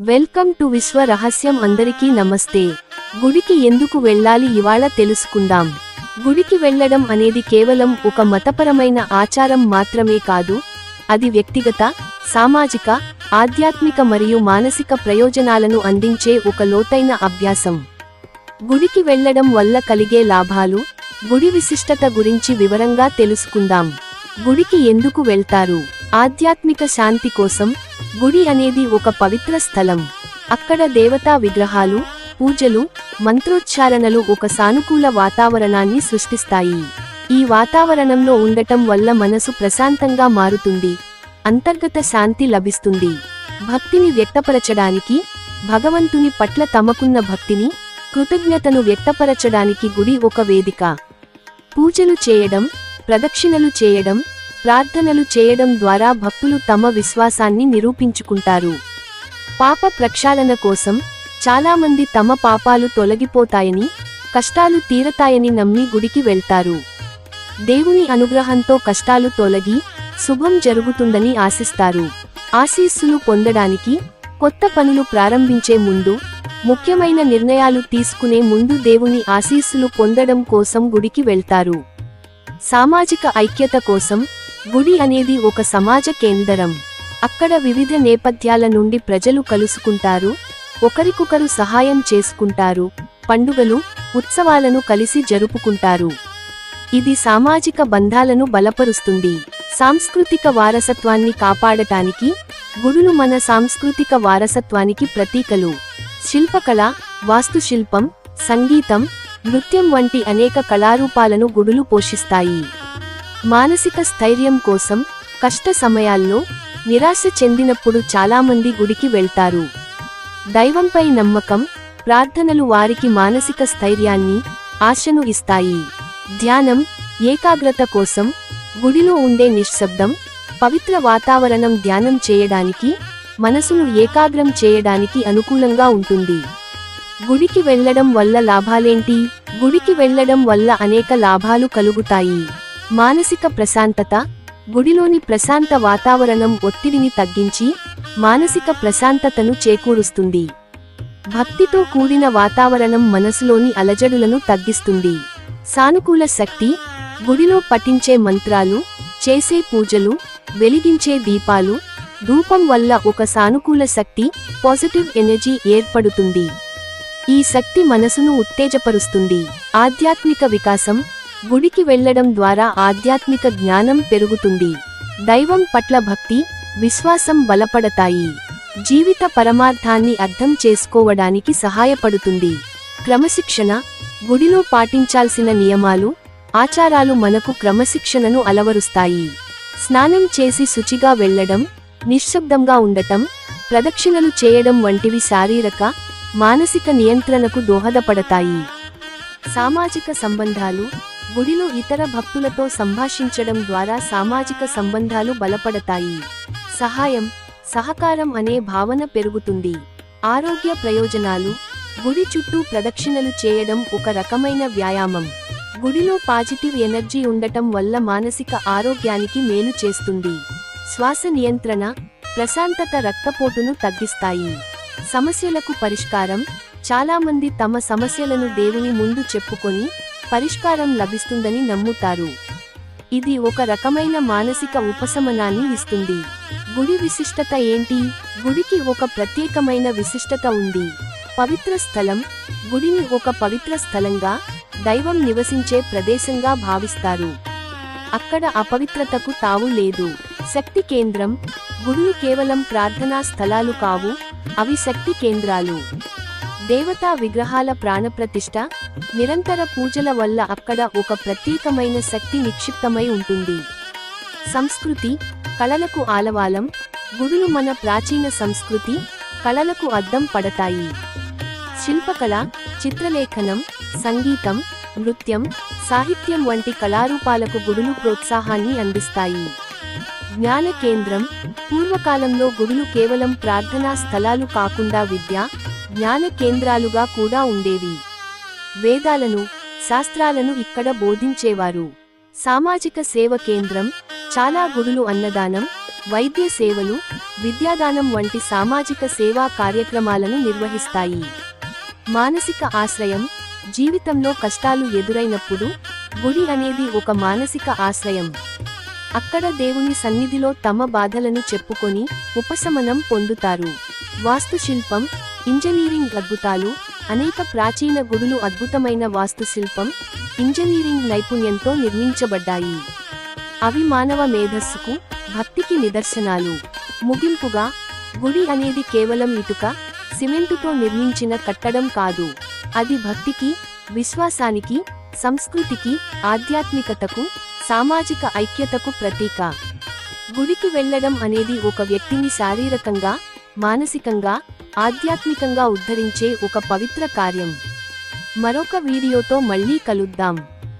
Welcome to విశ్వ రహస్యం అందరికీ నమస్తే. గుడికి ఎందుకు వెళ్ళాలి ఇవాళ తెలుసుకుందాం. గుడికి వెళ్ళడం అనేది కేవలం ఒక మతపరమైన ఆచారం మాత్రమే కాదు అది వ్యక్తిగత సామాజిక ఆధ్యాత్మిక మరియు మానసిక ప్రయోజనాలను అందించే ఒక లోతైన అభ్యాసం. గుడికి వెళ్ళడం వల్ల కలిగే లాభాలు గుడి విశిష్టత గురించి వివరంగా తెలుసుకుందాం. గుడికి ఎందుకు వెళ్తారు? ఆధ్యాత్మిక శాంతి కోసం గుడి అనేది ఒక పవిత్ర స్థలం. అక్కడ దేవతా విగ్రహాలు పూజలు మంత్రోచ్చారణలు ఒక సానుకూల వాతావరణాన్ని సృష్టిస్తాయి. ఈ వాతావరణంలో ఉండటం వల్ల మనసు ప్రశాంతంగా మారుతుంది అంతర్గత శాంతి లభిస్తుంది. భక్తిని వ్యక్తపరచడానికి భగవంతుని పట్ల తమకున్న భక్తిని కృతజ్ఞతను వ్యక్తపరచడానికి గుడి ఒక వేదిక. పూజలు చేయడం ప్రదక్షిణలు చేయడం ప్రార్థనలు చేయడం ద్వారా భక్తులు తమ విశ్వాసాన్ని నిరూపించుకుంటారు. పాప ప్రక్షాళన కోసం చాలామంది తమ పాపాలు తొలగిపోతాయని కష్టాలు తీరతాయని నమ్మి గుడికి వెళ్తారు. దేవుని అనుగ్రహంతో కష్టాలు తొలగి శుభం జరుగుతుందని ఆశిస్తారు. ఆశీస్సులు పొందడానికి కొత్త పనులు ప్రారంభించే ముందు ముఖ్యమైన నిర్ణయాలు తీసుకునే ముందు దేవుని ఆశీస్సులు పొందడం కోసం గుడికి వెళ్తారు. సామాజిక ఐక్యత కోసం గుడి అనేది ఒక సమాజ కేంద్రం. అక్కడ వివిధ నేపథ్యాల నుండి ప్రజలు కలుసుకుంటారు ఒకరికొకరు సహాయం చేసుకుంటారు పండుగలు ఉత్సవాలను కలిసి జరుపుకుంటారు. ఇది సామాజిక బంధాలను బలపరుస్తుంది. సాంస్కృతిక వారసత్వాన్ని కాపాడటానికి గుడులు మన సాంస్కృతిక వారసత్వానికి ప్రతీకలు. శిల్పకళ వాస్తుశిల్పం సంగీతం నృత్యం వంటి అనేక కళారూపాలను గుడులు పోషిస్తాయి. మానసిక స్థైర్యం కోసం కష్ట సమయాల్లో నిరాశ చెందినప్పుడు చాలామంది గుడికి వెళ్తారు. దైవంపై నమ్మకం ప్రార్థనలు వారికి మానసిక స్థైర్యాన్ని ఆశను ఇస్తాయి. ధ్యానం ఏకాగ్రత కోసం గుడిలో ఉండే నిశ్శబ్దం పవిత్ర వాతావరణం ధ్యానం చేయడానికి మనసును ఏకాగ్రం చేయడానికి అనుకూలంగా ఉంటుంది. గుడికి వెళ్ళడం వల్ల లాభాలేంటి? గుడికి వెళ్ళడం వల్ల అనేక లాభాలు కలుగుతాయి. మానసిక ప్రశాంతత గుడిలోని ప్రశాంత వాతావరణం ఒత్తిడిని తగ్గించి మానసిక ప్రశాంతతను చేకూరుస్తుంది. భక్తితో కూడిన వాతావరణం మనసులోని అలజడులను తగ్గిస్తుంది. సానుకూల శక్తి గుడిలో పఠించే మంత్రాలు చేసే పూజలు వెలిగించే దీపాలు ధూపం వల్ల ఒక సానుకూల శక్తి పాజిటివ్ ఎనర్జీ ఏర్పడుతుంది. ఈ శక్తి మనసును ఉత్తేజపరుస్తుంది. ఆధ్యాత్మిక వికాసం గుడికి వెళ్ళడం ద్వారా ఆధ్యాత్మిక జ్ఞానం పెరుగుతుంది. దైవం పట్ల భక్తి విశ్వాసం బలపడతాయి. జీవిత పరమార్థాన్ని అర్థం చేసుకోవడానికి సహాయపడుతుంది. క్రమశిక్షణ గుడిలో పాటించాల్సిన నియమాలు ఆచారాలు మనకు క్రమశిక్షణను అలవరుస్తాయి. స్నానం చేసి శుచిగా వెళ్ళడం నిశ్శబ్దంగా ఉండటం ప్రదక్షిణలు చేయడం వంటివి శారీరక మానసిక నియంత్రణకు దోహదపడతాయి. సామాజిక సంబంధాలు గుడిలో ఇతర భక్తులతో సంభాషించడం ద్వారా సామాజిక సంబంధాలు బలపడతాయి. సహాయం సహకారం అనే భావన పెరుగుతుంది. ఆరోగ్య ప్రయోజనాలు గుడి చుట్టూ ప్రదక్షిణలు చేయడం ఒక రకమైన వ్యాయామం. గుడిలో పాజిటివ్ ఎనర్జీ ఉండటం వల్ల మానసిక ఆరోగ్యానికి మేలు చేస్తుంది. శ్వాస నియంత్రణ ప్రశాంతత రక్తపోటును తగ్గిస్తాయి. సమస్యలకు పరిష్కారం చాలామంది తమ సమస్యలను దేవుని ముందు చెప్పుకొని పరిష్కారం లభిస్తుందని నమ్ముతారు. ఇది ఒక రకమైన మానసిక ఉపశమనాన్ని ఇస్తుంది. గుడి విశిష్టత ఏంటి? గుడికి ఒక ప్రత్యేకమైన విశిష్టత ఉంది. పవిత్ర స్థలం గుడిని ఒక పవిత్ర స్థలంగా దైవం నివసించే ప్రదేశంగా భావిస్తారు. అక్కడ అపవిత్రతకు తావు లేదు. శక్తి కేంద్రం గుడులు కేవలం ప్రార్థనా స్థలాలు కావు అవి శక్తి కేంద్రాలు. దేవతా విగ్రహాల ప్రాణప్రతిష్ఠ నిరంతర పూజల వల్ల అక్కడ ఒక ప్రత్యేకమైన శక్తి నిక్షిప్తమై ఉంటుంది. సంస్కృతి కళలకు ఆలవాలం గుడులు మన ప్రాచీన సంస్కృతి కళలకు అద్దం పడతాయి. శిల్పకళ చిత్రలేఖనం సంగీతం నృత్యం సాహిత్యం వంటి కళారూపాలకు గుడులు ప్రోత్సాహాన్ని అందిస్తాయి. జ్ఞాన కేంద్రం పూర్వకాలంలో గుడులు కేవలం ప్రార్థనా స్థలాలు కాకుండా విద్య జ్ఞాన కేంద్రాలుగా కూడా ఉండేవి. వేదాలను శాస్త్రాలను ఇక్కడ బోధించేవారు. సామాజిక సేవ కేంద్రం చాలా గుడులు అన్నదానం వైద్య సేవలు విద్యాదానం వంటి సామాజిక సేవా కార్యక్రమాలను నిర్వహిస్తాయి. మానసిక ఆశ్రయం జీవితంలో కష్టాలు ఎదురైనప్పుడు గుడి అనేది ఒక మానసిక ఆశ్రయం. అక్కడ దేవుని సన్నిధిలో తమ బాధలను చెప్పుకొని ఉపశమనం పొందుతారు. వాస్తుశిల్పం ఇంజనీరింగ్ అద్భుతాలు అనేక ప్రాచీన గుడులు అద్భుతమైన వాస్తుశిల్పం ఇంజనీరింగ్ నైపుణ్యంతో నిర్మించబడ్డాయి. అవి మానవ మేధస్సుకు భక్తికి నిదర్శనాలు. ముగింపుగా గుడి అనేది కేవలం ఇటుక సిమెంటుతో నిర్మించిన కట్టడం కాదు. అది భక్తికి విశ్వాసానికి సంస్కృతికి ఆధ్యాత్మికతకు సామాజిక ఐక్యతకు ప్రతీక. గుడికి వెళ్ళడం అనేది ఒక వ్యక్తిని శారీరకంగా మానసికంగా ఆధ్యాత్మికంగా ఉద్ధరించే ఒక పవిత్ర కార్యం. మరొక వీడియోతో మళ్ళీ కలుద్దాం.